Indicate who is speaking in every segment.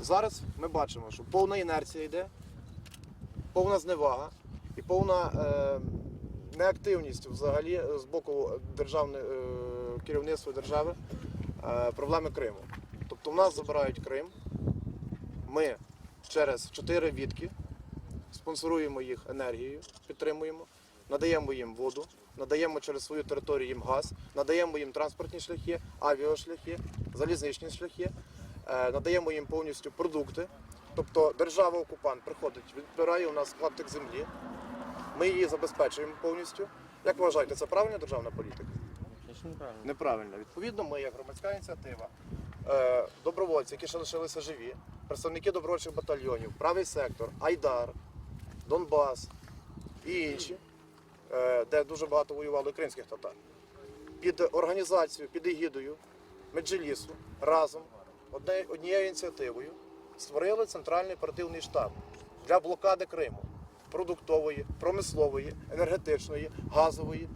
Speaker 1: Зараз ми бачимо, що повна інерція йде, повна зневага і повна е, неактивність взагалі з боку е, керівництва держави е, проблеми Криму. Тобто в нас забирають Крим, ми через чотири відки спонсоруємо їх енергією, підтримуємо, надаємо їм воду, надаємо через свою територію їм газ, надаємо їм транспортні шляхи, авіашляхи, залізничні шляхи, надаємо їм повністю продукти. Тобто держава-окупант приходить, відбирає у нас клаптик землі, ми її забезпечуємо повністю. Як вважаєте, це правильна державна політика?
Speaker 2: Неправильно.
Speaker 1: Неправильно. Відповідно, ми, як громадська ініціатива, е, добровольці, які ще лишилися живі, представники добровольчих батальйонів, правий сектор, Айдар, Донбас і інші, е, де дуже багато воювало і кримських татар, під організацією, під егідою Меджелісу разом однією ініціативою створили центральний оперативний штаб для блокади Криму продуктової, промислової, енергетичної, газової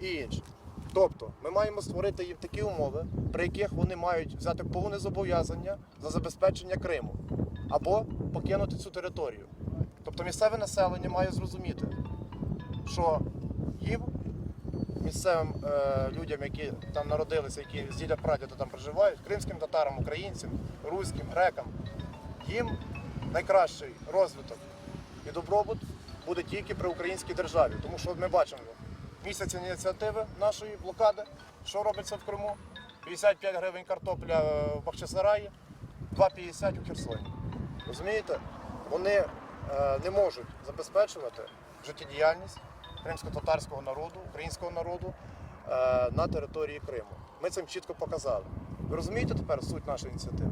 Speaker 1: і інших. Тобто ми маємо створити їм такі умови, при яких вони мають взяти повне зобов'язання за забезпечення Криму або покинути цю територію. Тобто місцеве населення має зрозуміти, що їм, місцевим е, людям, які там народилися, які з діля прадіда там проживають, кримським татарам, українцям, руським, грекам, їм найкращий розвиток і добробут буде тільки при українській державі. Тому що ми бачимо місяць ініціативи нашої блокади, що робиться в Криму. 55 гривень картопля в Бахчисараї, 2,50 у Херсоні. Розумієте? Вони е, не можуть забезпечувати життєдіяльність кримсько-татарського народу, українського народу е, на території Криму. Ми цим чітко показали. Ви розумієте тепер суть нашої ініціативи?